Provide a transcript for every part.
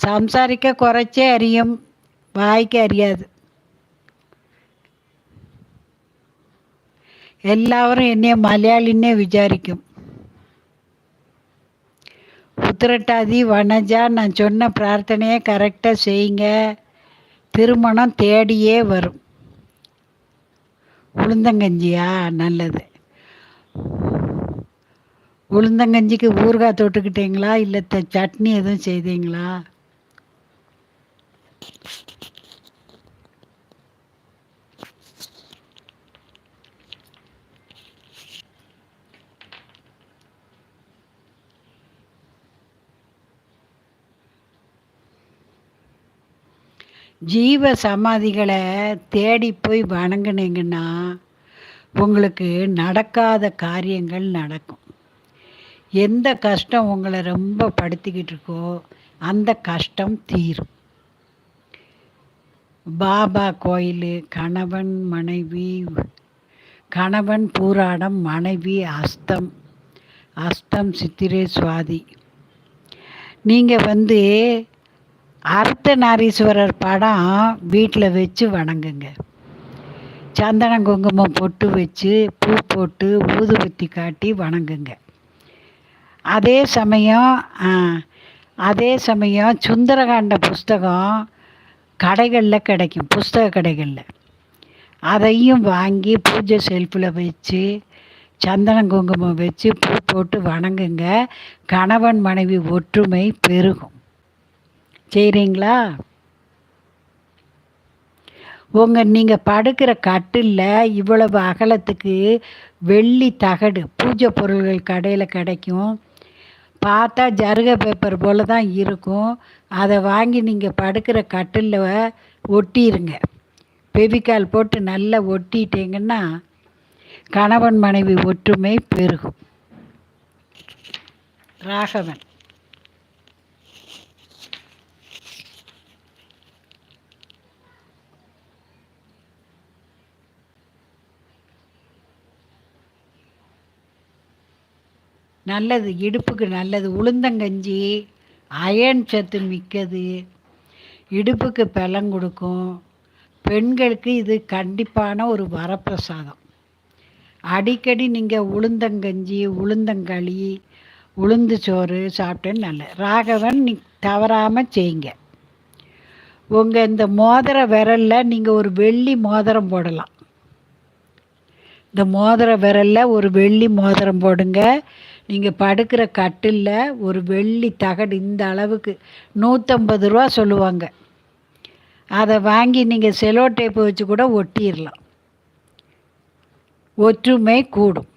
சம்சாரிக்க குறைச்சே அறியும் വായിക്ക அறியாது எல்லாரும் என்னைய மலையாளின்னே விசாரிக்கும் உத்திரட்டாதி வனஜா நான் சொன்ன பிரார்த்தனையை கரெக்டாக செய்யுங்க திருமணம் தேடியே வரும் உளுந்தங்கஞ்சியா நல்லது உளுந்தங்கஞ்சிக்கு ஊறுகாய் தொட்டுக்கிட்டீங்களா இல்லை த சட்னி எதுவும் செய்தீங்களா ஜீவ சமாதிகளை தேடி போய் வணங்குனீங்கன்னா உங்களுக்கு நடக்காத காரியங்கள் நடக்கும். எந்த கஷ்டம் உங்களை ரொம்ப படுத்திக்கிட்டு இருக்கோ அந்த கஷ்டம் தீரும். பாபா கோயில் கணவன் மனைவி கணவன் பூராடம் மனைவி அஸ்தம் அஸ்தம் சித்திரை சுவாதி நீங்கள் வந்து அர்த்தநாரீஸ்வரர் படம் வீட்டில் வச்சு வணங்குங்க. சந்தனம் குங்குமம் பொட்டு வச்சு பூ போட்டு ஊதுபத்தி காட்டி வணங்குங்க. அதே சமயம் அதே சமயம் சுந்தரகாண்ட புஸ்தகம் கடைகளில் கிடைக்கும் புஸ்தக கடைகளில். அதையும் வாங்கி பூஜை செல்ஃபில் வச்சு சந்தனம் குங்குமம் வச்சு பூ போட்டு வணங்குங்க. கணவன் மனைவி ஒற்றுமை பெருகும். செய்கிறீங்களா உங்கள் நீங்கள் படுக்கிற கட்டில் இவ்வளவு அகலத்துக்கு வெள்ளி தகடு பூஜை பொருள்கள் கடையில் கிடைக்கும். பார்த்தா ஜருக பேப்பர் போல் தான் இருக்கும். அதை வாங்கி நீங்கள் படுக்கிற கட்டில் ஒட்டிடுங்க பெவிக்கால் போட்டு நல்லா ஒட்டிட்டீங்கன்னா கணவன் மனைவி ஒற்றுமை பெருகும். ராகவன். நல்லது இடுப்புக்கு நல்லது உளுந்தங்கஞ்சி அயன் சத்து மிக்கது. இடுப்புக்கு பலம் கொடுக்கும். பெண்களுக்கு இது கண்டிப்பான ஒரு வரப்பிரசாதம். அடிக்கடி நீங்கள் உளுந்தங்கஞ்சி உளுந்தங்களி உளுந்து சோறு சாப்பிட்டேன்னு நல்ல ராகவன் நீ தவறாமல் செய்யுங்க. உங்கள் இந்த மோதிர விரலில் நீங்கள் ஒரு வெள்ளி மோதிரம் போடலாம். இந்த மோதிர விரலில் ஒரு வெள்ளி மோதிரம் போடுங்க. நீங்கள் படுக்கிற கட்டில் ஒரு வெள்ளி தகடு இந்த அளவுக்கு. நூற்றம்பது ரூபா சொல்லுவாங்க. அதை வாங்கி நீங்கள் செலோ டேப்பு வச்சு கூட ஒட்டிடலாம் ஒற்றுமை கூடும்.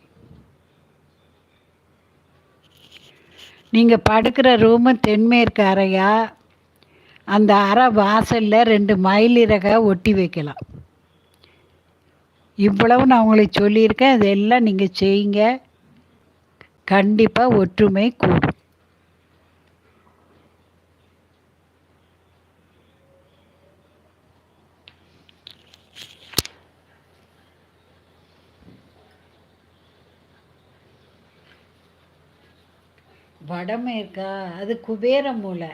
நீங்கள் படுக்கிற ரூமு தென்மேற்கு அறையா? அந்த அறை வாசலில் ரெண்டு மயிலிறகை ஒட்டி வைக்கலாம். இவ்வளவு நான் உங்களுக்கு சொல்லியிருக்கேன் இதெல்லாம் நீங்கள் செய்யுங்க. கண்டிப்பாக ஒற்றுமை கூடும். வடமை இருக்கா அது குபேர மூளை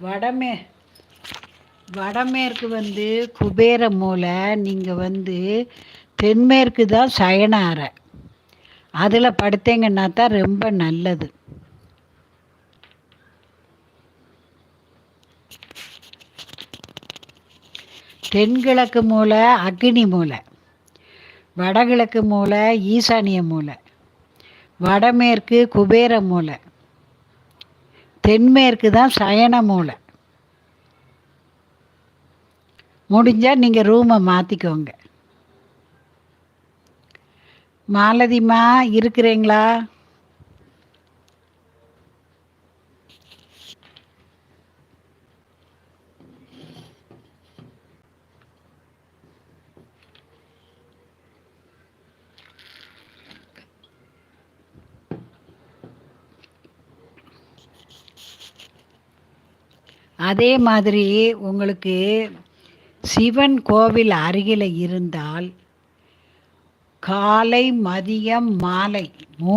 வடமே வடமேற்கு வந்து குபேர மூலை நீங்கள் வந்து தென்மேற்கு தான் சயன அறை அதில் படுத்தீங்கன்னா தான் ரொம்ப நல்லது. தென்கிழக்கு மூலை அக்னி மூலை. வடகிழக்கு மூலை ஈசானிய மூலை. வடமேற்கு குபேர மூலை. தென்மேற்கு தான் சயன மூலை. முடிஞ்சால் நீங்கள் ரூமை மாற்றிக்கோங்க மாலதிமா இருக்கிறீங்களா? அதே மாதிரி உங்களுக்கு சிவன் கோவில் அருகில் இருந்தால் காலை மதியம் மாலை மூ